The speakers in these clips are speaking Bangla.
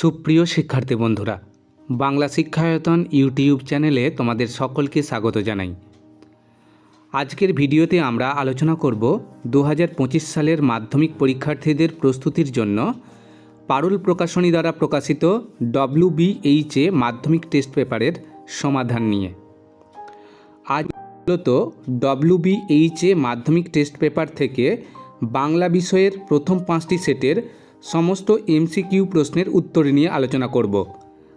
সুপ্রিয় শিক্ষার্থী বন্ধুরা, বাংলা শিক্ষায়তন ইউটিউব চ্যানেলে তোমাদের সকলকে স্বাগত জানাই। আজকের ভিডিওতে আমরা আলোচনা করব দু হাজার পঁচিশ সালের মাধ্যমিক পরীক্ষার্থীদের প্রস্তুতির জন্য পারুল প্রকাশনী দ্বারা প্রকাশিত ডব্লিউবিএইচএ মাধ্যমিক টেস্ট পেপারের সমাধান নিয়ে। আজ মূলত ডব্লিউবিএইচএ মাধ্যমিক টেস্ট পেপার থেকে বাংলা বিষয়ের প্রথম পাঁচটি সেটের সমস্ত এমসিকিউ প্রশ্নের উত্তর নিয়ে আলোচনা করব।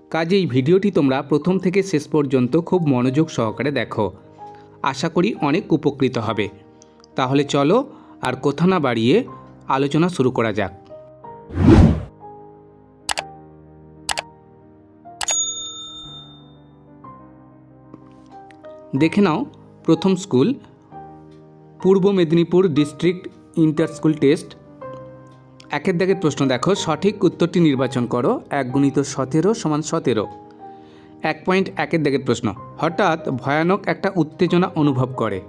কাজেই ভিডিওটি তোমরা প্রথম থেকে শেষ পর্যন্ত খুব মনোযোগ সহকারে দেখো। আশা করি অনেক উপকৃত হবে। তাহলে চলো আর কথা না বাড়িয়ে আলোচনা শুরু করা যাক। দেখে নাও, প্রথম school, Purba Medinipur district inter school test একের দাগের প্রশ্ন দেখো, সঠিক উত্তরটি নির্বাচন করো, এক গুণিত সতেরো সমান সতেরো। এক পয়েন্ট একের দাগের প্রশ্ন, হঠাৎ ভয়ানক একটা উত্তেজনা অনুভব করে।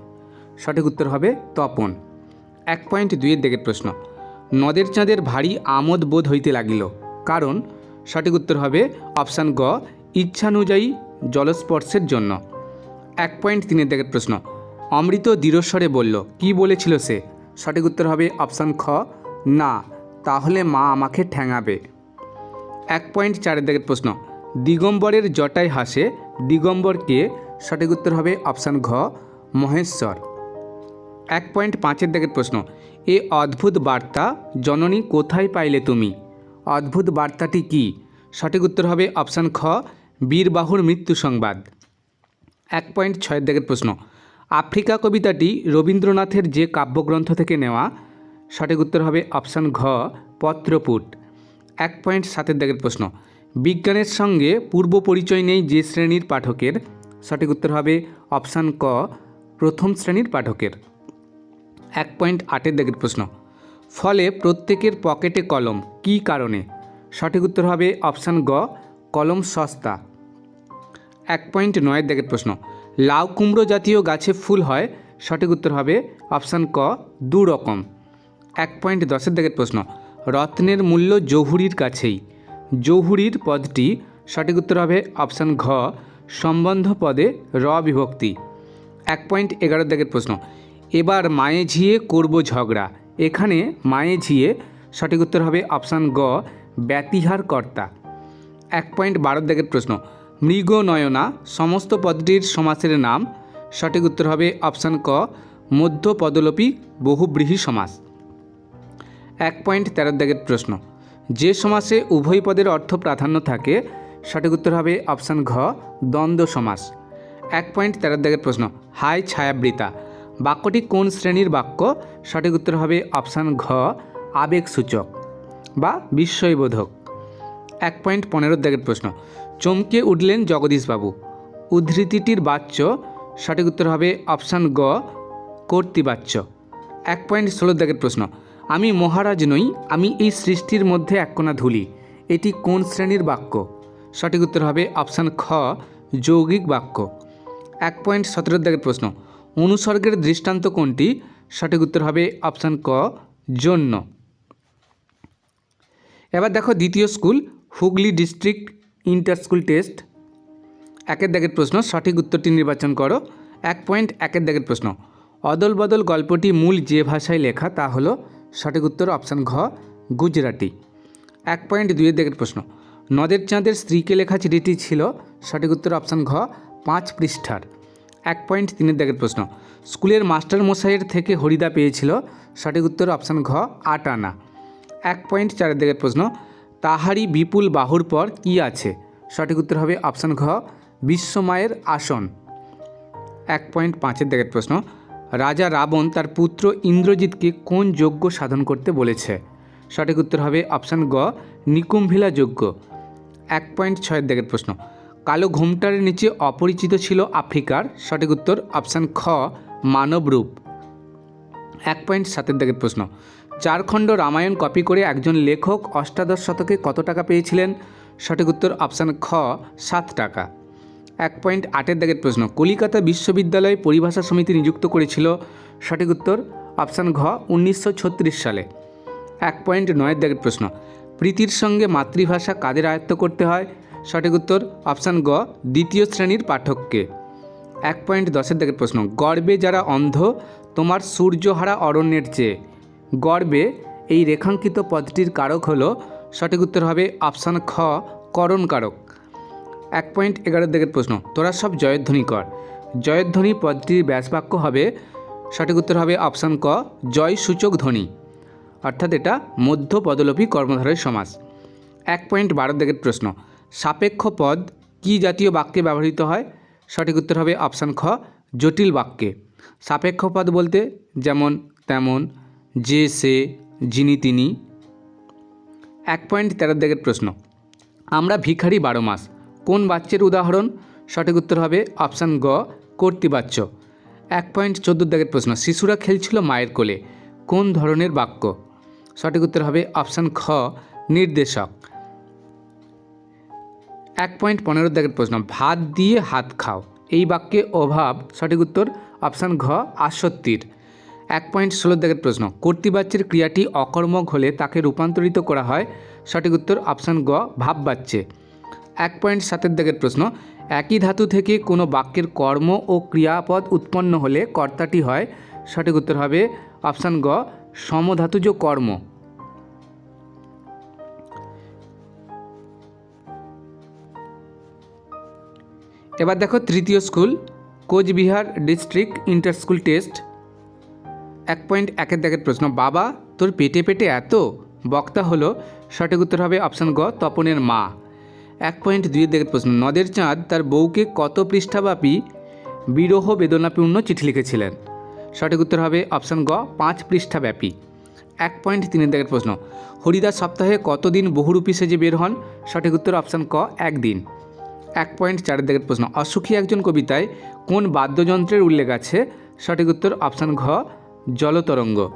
সঠিক উত্তর হবে তপন। এক পয়েন্ট দুইয়ের দিকের প্রশ্ন, নদের চাঁদের ভারী আমোদ বোধ হইতে লাগিল। কারণ, সঠিক উত্তর হবে অপশান গ, ইচ্ছানুযায়ী জলস্পর্শের জন্য। এক পয়েন্ট তিনের দিকের প্রশ্ন, অমৃত দৃঢ়স্বরে বলল, কি বলেছিল সে? সঠিক উত্তর হবে অপশান খ, না। তাহলে মা আমাকে ঠ্যাঙাবে। এক পয়েন্ট চারের দিকের প্রশ্ন। দিগম্বরের জটায় হাসে। দিগম্বরকে সঠিক উত্তর হবে অপশান ঘ, মহেশ্বর। এক পয়েন্ট পাঁচের দিকের প্রশ্ন। এ অদ্ভুত বার্তা জননী কোথায় পাইলে তুমি? অদ্ভুত বার্তাটি কি? সঠিক উত্তর হবে অপশান খ, বীরবাহুর মৃত্যু সংবাদ। এক পয়েন্ট ছয়ের দিকের প্রশ্ন। আফ্রিকা কবিতাটি রবীন্দ্রনাথের যে কাব্যগ্রন্থ থেকে নেওয়া সঠিক উত্তর হবে অপশান ঘ, পত্রপুট। এক পয়েন্ট সাতের দিকের প্রশ্ন। বিজ্ঞানের সঙ্গে পূর্ব পরিচয় নেই যে শ্রেণির পাঠকের। সঠিক উত্তর হবে অপশান ক, প্রথম শ্রেণির পাঠকের। এক পয়েন্ট আটের দিকের প্রশ্ন। ফলে প্রত্যেকের পকেটে কলম, কী কারণে? সঠিক উত্তর হবে অপশান গ, কলম সস্তা। এক পয়েন্ট নয়ের দিকের প্রশ্ন। লাউ কুমড়ো জাতীয় গাছে ফুল হয়। সঠিক উত্তর হবে অপশান ক, দু রকম। এক পয়েন্ট দশের দিকের প্রশ্ন। রত্নের মূল্য জহুরির কাছেই। জহুরির পদটি সঠিক উত্তর হবে অপশান ঘ, সম্বন্ধ পদে র বিভক্তি। এক পয়েন্ট এগারো দিকের প্রশ্ন, এবার মায়ে ঝিয়ে করব ঝগড়া। এখানে মায়ে ঝিয়ে সঠিক উত্তর হবে অপশান গ, ব্যতিহার কর্তা। এক পয়েন্ট বারো দিকের প্রশ্ন, মৃগ নয়না সমস্ত পদটির সমাসের নাম সঠিক উত্তর হবে অপশান ক মধ্য পদলোপী বহুব্রীহী সমাস। এক পয়েন্ট তেরো দাগের প্রশ্ন। যে সমাসে উভয় পদের অর্থ প্রাধান্য থাকে, সঠিক উত্তর হবে অপশান ঘ, দ্বন্দ্ব সমাস। এক পয়েন্ট তেরো দাগের প্রশ্ন হাই ছায়াবৃতা, বাক্যটি কোন শ্রেণির বাক্য? সঠিক উত্তর হবে অপশান ঘ, আবেগসূচক বা বিস্ময়বোধক। এক পয়েন্ট পনেরো দাগের প্রশ্ন, চমকে উঠলেন জগদীশবাবু, উদ্ধৃতিটির বাচ্য, সঠিক উত্তর হবে অপশান গ, কর্তৃবাচ্য। এক পয়েন্ট ষোলো দাগের প্রশ্ন আমি মহারাজ নই, আমি এই সৃষ্টির মধ্যে এক কোনা ধুলি। এটি কোন শ্রেণির বাক্য? সঠিক উত্তর হবে অপশান খ, যৌগিক বাক্য। এক পয়েন্ট সতেরো দাগের প্রশ্ন, অনুসর্গের দৃষ্টান্ত কোনটি? সঠিক উত্তর হবে অপশান ক, জন্য। এবার দেখো দ্বিতীয় school, Hooghly district inter school test. একের দাগের প্রশ্ন, সঠিক উত্তরটি নির্বাচন করো। এক পয়েন্ট একের দাগের প্রশ্ন অদল বদল গল্পটি মূল যে ভাষায় লেখা তা হলো সঠিক উত্তর অপশান ঘ, গুজরাটি। এক পয়েন্ট দুইয়ের দাগের প্রশ্ন, নদের চাঁদের স্ত্রীকে লেখা চিঠিটি ছিল, সঠিক উত্তর অপশান ঘ, পাঁচ পৃষ্ঠার। এক পয়েন্ট তিনের দাগের প্রশ্ন, স্কুলের মাস্টার মশাইয়ের থেকে হরিদা পেয়েছিল, সঠিক উত্তর অপশান ঘ আট আনা এক পয়েন্ট চারের দিকের প্রশ্ন তাহারি বিপুল বাহুর পর কি আছে? সঠিক উত্তর হবে অপশান ঘ, বিশ্বমায়ের আসন। এক পয়েন্ট পাঁচের দিকের প্রশ্ন রাজা রাবণ তার পুত্র ইন্দ্রজিৎকে কোন যজ্ঞ সাধন করতে বলেছে? সঠিক উত্তর হবে অপশান গ, নিকুম্ভিলা যজ্ঞ। এক পয়েন্ট ছয়ের দিকের প্রশ্ন। কালো ঘোমটার নিচে অপরিচিত ছিল আফ্রিকার? সঠিক উত্তর অপশান খ, মানব রূপ। এক পয়েন্ট সাতের দিকের প্রশ্ন। চারখণ্ড রামায়ণ কপি করে একজন লেখক অষ্টাদশ শতকে কত টাকা পেয়েছিলেন? সঠিক উত্তর অপশান খ, সাত টাকা। এক পয়েন্ট আটের দাগের প্রশ্ন, কলিকাতা বিশ্ববিদ্যালয় পরিভাষা সমিতি নিযুক্ত করেছিল, সঠিক উত্তর, অপশান ঘ, উনিশশো ছত্রিশ সালে। এক পয়েন্ট নয়ের দাগের প্রশ্ন, প্রীতির সঙ্গে মাতৃভাষা কাদের আয়ত্ত করতে হয়? সঠিক উত্তর, অপশান গ দ্বিতীয় শ্রেণির পাঠককে। এক পয়েন্ট দশের দিকের প্রশ্ন, গর্বে যারা অন্ধ, তোমার সূর্যহারা অরণ্যের চেয়ে। গর্বে এই রেখাঙ্কিত পদটির কারক হল, সঠিক উত্তর হবে অপশান খ, করণ কারক। এক পয়েন্ট এগারো দিকের প্রশ্ন, তোরা সব জয়ধ্বনি কর। জয়ধ্বনি পদটির ব্যাসবাক্য হবে, সঠিক উত্তর হবে অপশান ক জয় সূচক ধ্বনি। অর্থাৎ এটা মধ্য পদলোপী কর্মধারয় সমাস। এক পয়েন্ট বারো দিকের প্রশ্ন, সাপেক্ষ পদ কি জাতীয় বাক্যে ব্যবহৃত হয়? সঠিক উত্তর হবে অপশান খ, জটিল বাক্যে। সাপেক্ষ পদ বলতে যেমন তেমন, যে, সে, যিনি, তিনি। এক পয়েন্ট তেরো দিকের প্রশ্ন, আমরা ভিখারি বারো মাস কোন বাচ্চের উদাহরণ? সঠিক উত্তর হবে অপশান গ কর্তৃবাচ্য এক পয়েন্ট চোদ্দ দাগের প্রশ্ন, শিশুরা খেলছিল মায়ের কোলে, কোন ধরনের বাক্য? সঠিক উত্তর হবে অপশান খ, নির্দেশক। এক পয়েন্ট পনেরো দাগের প্রশ্ন, ভাত দিয়ে হাত খাও, এই বাক্যে অভাব, সঠিক উত্তর অপশান ঘ আসত্তির এক পয়েন্ট ষোলো দাগের প্রশ্ন কর্তৃবাচ্যের ক্রিয়াটি অকর্মক হলে তাকে রূপান্তরিত করা হয়, সঠিক উত্তর অপশান গ, ভাববাচ্যে। এক পয়েন্ট সাতের দাগের প্রশ্ন, একই ধাতু থেকে কোনো বাক্যের কর্ম ও ক্রিয়াপদ উৎপন্ন হলে কর্তাটি হয়, সঠিক উত্তর হবে অপশান গ, সমধাতুজ কর্ম। এবার দেখো তৃতীয় school, Coochbehar district inter school test. এক পয়েন্ট একের দাগের প্রশ্ন, বাবা তোর পেটে পেটে এত? বক্তা হলো, সঠিক উত্তর হবে অপশান গ, তপনের মা। এক পয়েন্ট দুইয়ের দিকের প্রশ্ন, নদের চাঁদ তার বউকে কত পৃষ্ঠাব্যাপী বিরহ বেদনাপূর্ণ চিঠি লিখেছিলেন? সঠিক উত্তর হবে অপশান গ, পাঁচ পৃষ্ঠাব্যাপী। এক পয়েন্ট তিনের দিকের প্রশ্ন, হরিদাস সপ্তাহে কতদিন বহুরূপী সেজে বের হন? সঠিক উত্তর অপশান ক, একদিন। এক পয়েন্ট চারের দিকের প্রশ্ন, অসুখী একজন কবিতায় কোন বাদ্যযন্ত্রের উল্লেখ আছে? সঠিক উত্তর অপশান ঘ, জলতরঙ্গ।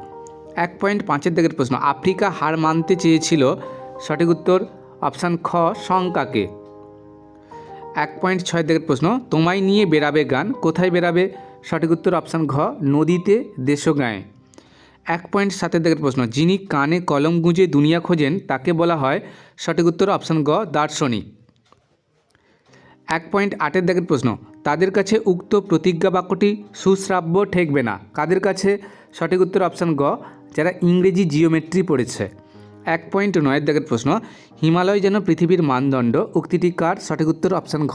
এক পয়েন্ট পাঁচের দিকের প্রশ্ন, আফ্রিকা হার মানতে চেয়েছিল? সঠিক উত্তর অপশান খ, শঙ্কাকে। এক পয়েন্ট ছয় দিকের প্রশ্ন, তোমায় নিয়ে বেরাবে গান, কোথায় বেরাবে সঠিক উত্তর অপশান ঘ, নদীতে, দেশগাঁয়ে। এক পয়েন্ট সাতের দিকের প্রশ্ন, যিনি কানে কলম গুঁজে দুনিয়া খোঁজেন, তাকে বলা হয় সঠিক উত্তর অপশান গ দার্শনিক। এক পয়েন্ট আটের দিকের প্রশ্ন, তাদের কাছে উক্ত প্রতিজ্ঞা বাক্যটি সুশ্রাব্য ঠেকবে না। কাদের কাছে? সঠিক উত্তর অপশান গ যারা ইংরেজি জিওমেট্রি পড়েছে। এক পয়েন্ট নয়ের দাগের প্রশ্ন, হিমালয় যেন পৃথিবীর মানদণ্ড, উক্তিটি কার? সঠিক উত্তর অপশান ঘ,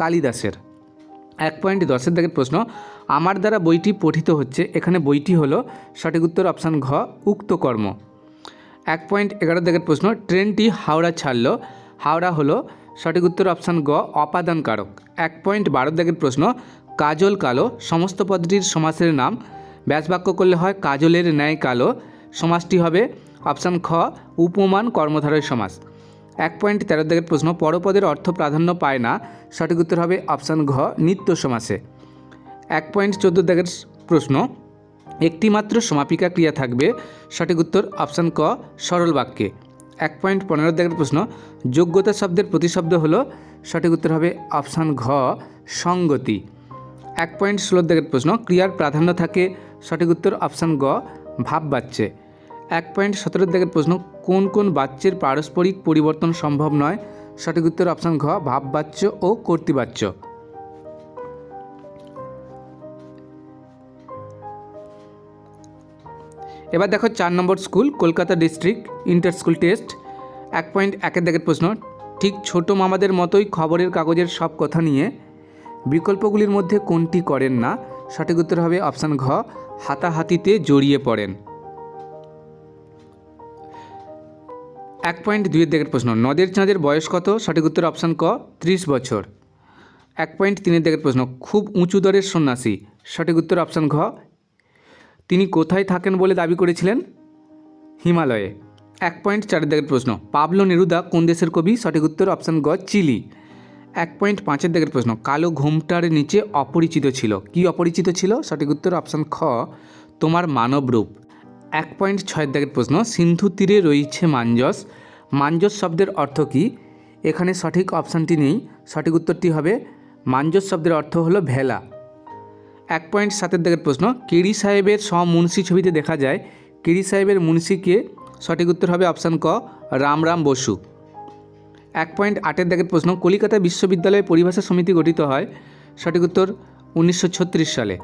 কালিদাসের। এক পয়েন্ট দশের দাগের প্রশ্ন, আমার দ্বারা বইটি পঠিত হচ্ছে, এখানে বইটি হলো, সঠিক উত্তর অপশান ঘ, উক্ত কর্ম। এক পয়েন্ট এগারো দাগের প্রশ্ন, ট্রেনটি হাওড়া ছাড়ল, হাওড়া হলো, সঠিক উত্তর অপশান গ অপাদান কারক এক পয়েন্ট বারো দাগের প্রশ্ন, কাজল কালো, সমস্ত পদটির সমাসের নাম, ব্যাসবাক্য করলে হয়, কাজলের ন্যায় কালো, সমাসটি হবে অপশান খ, উপমান কর্মধারয় সমাস এক পয়েন্ট তেরো দাগের প্রশ্ন, পরপদের অর্থ প্রাধান্য পায় না, সঠিক উত্তর হবে অপশান ঘ, নিত্য সমাসে এক পয়েন্ট চোদ্দ দাগের প্রশ্ন একটি মাত্র সমাপিকা ক্রিয়া থাকবে, সঠিক উত্তর অপশান ক, সরল বাক্যে। এক পয়েন্ট পনেরো দাগের প্রশ্ন, যোগ্যতা শব্দের প্রতিশব্দ হলো, সঠিক উত্তর হবে অপশান ঘ, সঙ্গতি। এক পয়েন্ট ষোলো দাগের প্রশ্ন, ক্রিয়ার প্রাধান্য থাকে, সঠিক উত্তর অপশান গ ভাব বাচ্চে এক পয়েন্ট সতেরো দাগের প্রশ্ন, কোন কোন বাচ্যের পারস্পরিক পরিবর্তন সম্ভব নয়? সঠিক উত্তর অপশান ঘ, ভাববাচ্য ও কর্তৃবাচ্য। এবার দেখো চার নম্বর school, Kolkata district inter school test. এক পয়েন্ট একের দাগের প্রশ্ন, ঠিক ছোট মামাদের মতোই খবরের কাগজের সব কথা নিয়ে বিকল্পগুলির মধ্যে কোনটি করেন না? সঠিক উত্তর হবে অপশান ঘ, হাতাহাতিতে জড়িয়ে পড়েন। এক পয়েন্ট দুইয়ের দিকের প্রশ্ন, নদের চাঁদের বয়স কত? সঠিক উত্তর অপশান ক, ত্রিশ বছর। এক পয়েন্ট তিনের দিকের প্রশ্ন, খুব উঁচু দরের সন্ন্যাসী। সঠিক উত্তর অপশান ঘ, তিনি কোথায় থাকেন বলে দাবি করেছিলেন? হিমালয়ে। এক পয়েন্ট চারের দিকের প্রশ্ন, পাবলো নেরুদা কোন দেশের কবি? সঠিক উত্তর অপশান গ চিলি। এক পয়েন্ট পাঁচের দিকের প্রশ্ন, কালো ঘোমটার নিচে অপরিচিত ছিল। কি অপরিচিত ছিল? সঠিক উত্তর অপশান খ, তোমার মানব রূপ। এক পয়েন্ট ছয়ের দাগের প্রশ্ন, সিন্ধু তীরে রয়েছে মাঞ্জস। মাঞ্জস শব্দের অর্থ কী? এখানে সঠিক অপশানটি নেই, সঠিক উত্তরটি হবে, মাঞ্জস শব্দের অর্থ হলো ভেলা। এক পয়েন্ট সাতের দাগের প্রশ্ন কেরি সাহেবের স মুন্সি ছবিতে দেখা যায় কেরি সাহেবের মুন্সিকে সঠিক উত্তর হবে অপশান ক রামরাম বসু। এক পয়েন্ট আটের দাগের প্রশ্ন, কলিকাতা বিশ্ববিদ্যালয়ে পরিভাষা সমিতি গঠিত হয়, সঠিক উত্তর উনিশশো ছত্রিশ সালে।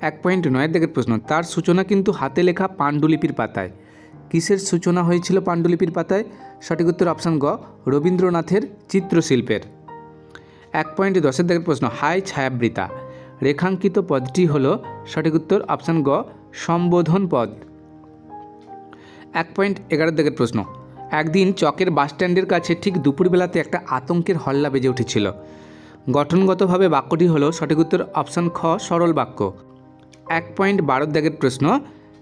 এক পয়েন্ট নয়ের দাগের প্রশ্ন, তার সূচনা কিন্তু হাতে লেখা পাণ্ডুলিপির পাতায়। কিসের সূচনা হয়েছিল পাণ্ডুলিপির পাতায়? সঠিক উত্তর অপশান গ, রবীন্দ্রনাথের চিত্রশিল্পের। এক পয়েন্ট দশের দাগের প্রশ্ন হাই ছায়াবৃতা, রেখাঙ্কিত পদটি হল সঠিক উত্তর অপশান গ, সম্বোধন পদ। এক পয়েন্ট এগারো দিকের প্রশ্ন, একদিন চকের বাসস্ট্যান্ডের কাছে ঠিক দুপুরবেলাতে একটা আতঙ্কের হল্লা বেজে উঠেছিল। গঠনগতভাবে বাক্যটি হলো সঠিক উত্তর অপশান খ, সরল বাক্য। এক পয়েন্ট বারো দাগের প্রশ্ন,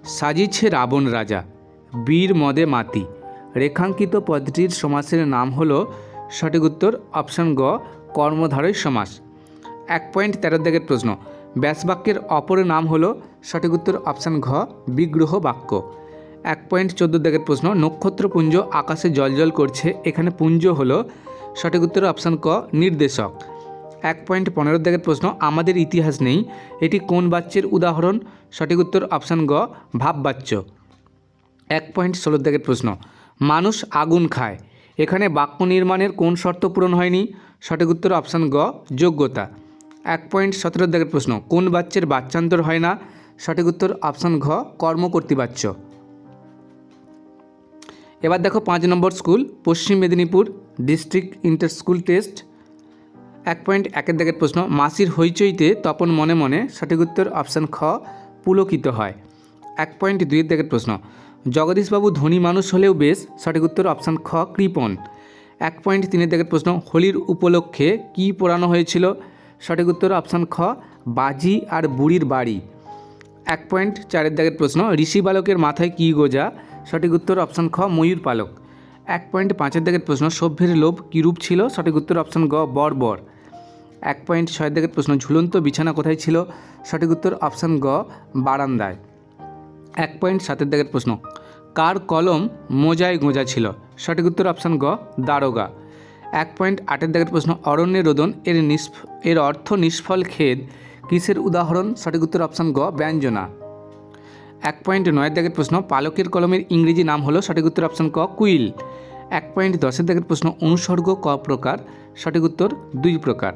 সাজিছে রাবণ রাজা, বীর মদে মাতি। রেখাঙ্কিত পদটির সমাসের নাম হল সঠিক উত্তর অপশান গ কর্মধারয় সমাস। এক পয়েন্ট তেরো দাগের প্রশ্ন, ব্যাসবাক্যের অপর নাম হল সঠিক উত্তর অপশান ঘ, বিগ্রহ বাক্য। এক পয়েন্ট চোদ্দ দাগের প্রশ্ন, নক্ষত্রপুঞ্জ আকাশে জলজল করছে, এখানে পুঞ্জ হল সঠিক উত্তর অপশান ক, নির্দেশক। এক পয়েন্ট পনেরো দাগের প্রশ্ন, আমাদের ইতিহাস নেই। এটি কোন বাচ্যের উদাহরণ? সঠিক উত্তর অপশান গ ভাব ভাববাচ্য। এক পয়েন্ট ষোলো দাগের প্রশ্ন, মানুষ আগুন খায়। এখানে বাক্য নির্মাণের কোন শর্ত পূরণ হয়নি? সঠিক উত্তর অপশান গ, যোগ্যতা। এক পয়েন্ট সতেরো দাগের প্রশ্ন, কোন বাচ্চের বাচ্চান্তর হয় না? সঠিক উত্তর অপশান ঘ, কর্মকর্তৃবাচ্য। এবার দেখো পাঁচ নম্বর school, Paschim Medinipur district inter school test. এক পয়েন্ট একের দাগের প্রশ্ন, মাসির হইচইতে তপন মনে মনে সঠিক উত্তর অপশান খ, পুলকিত হয়। এক পয়েন্ট দুইয়ের দাগের প্রশ্ন, জগদীশবাবু ধনী মানুষ হলেও বেশ, সঠিক উত্তর অপশান খ কৃপণ এক পয়েন্ট তিনের দাগের প্রশ্ন, হোলির উপলক্ষে কি পোড়ানো হয়েছিল? সঠিক উত্তর অপশান খ, বাজি আর বুড়ির বাড়ি। এক পয়েন্ট চারের দাগের প্রশ্ন, ঋষি বালকের মাথায় কী গোজা? সঠিক উত্তর অপশান খ, ময়ূর পালক। এক পয়েন্ট পাঁচের দাগের প্রশ্ন, সভ্যের লোভ কীরূপ ছিল? সঠিক উত্তর অপশান গ, বর্বর। এক পয়েন্ট ছয়ের দাগের প্রশ্ন, ঝুলন্ত বিছানা কোথায় ছিল? সঠিক উত্তর অপশান গ, বারান্দায়। এক পয়েন্ট সাতের দাগের প্রশ্ন, কার কলম মোজায় গোঁজা ছিল? সঠিক উত্তর অপশান গ, দারোগা। এক পয়েন্ট আটের দাগের প্রশ্ন অরণ্যে রোদন, এর নিষ্ফ, এর অর্থ নিষ্ফল খেদ, কিসের উদাহরণ? সঠিক উত্তর অপশান গ, ব্যঞ্জনা। এক পয়েন্ট নয়ের দাগের প্রশ্ন, পালকের কলমের ইংরেজি নাম হলো সঠিক উত্তর অপশান ক, কুইল। এক পয়েন্ট দশের দাগের প্রশ্ন, অনুসর্গ ক প্রকার? সঠিক উত্তর দুই প্রকার।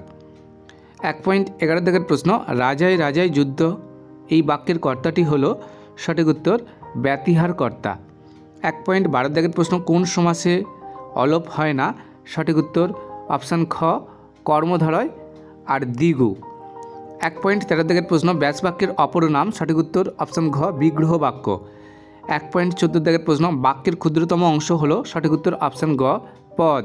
এক পয়েন্ট এগারো দাগের প্রশ্ন, রাজায় রাজায় যুদ্ধ। এই বাক্যের কর্তাটি হল সঠিক উত্তর, ব্যতিহার কর্তা। এক পয়েন্ট বারো দাগের প্রশ্ন, কোন সমাসে অলোপ হয় না? সঠিক উত্তর, অপশান খ, কর্মধারয় আর দ্বিগু। এক পয়েন্ট তেরো দাগের প্রশ্ন, ব্যাস বাক্যের অপর নাম, সঠিক উত্তর, অপশান ঘ, বিগ্রহ বাক্য। এক পয়েন্ট চোদ্দ দাগের প্রশ্ন, বাক্যের ক্ষুদ্রতম অংশ হল সঠিক উত্তর, অপশান গ, পদ।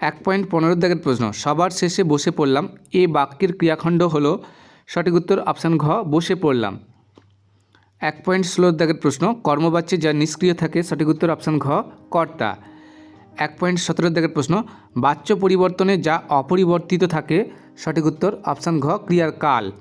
এক পয়েন্ট পনেরো দাগের প্রশ্ন। সবার শেষে বসে পড়লাম। এ বাক্যের ক্রিয়াখণ্ড হলো সঠিক উত্তর অপশান ঘ, বসে পড়লাম। এক পয়েন্ট ষোলো দাগের প্রশ্ন, কর্মবাচ্যে যা নিষ্ক্রিয় থাকে, সঠিক উত্তর অপশান ঘ, কর্তা। এক পয়েন্ট সতেরো দাগের প্রশ্ন, বাচ্য পরিবর্তনে যা অপরিবর্তিত থাকে, সঠিক উত্তর অপশান ঘ ক্রিয়ার কাল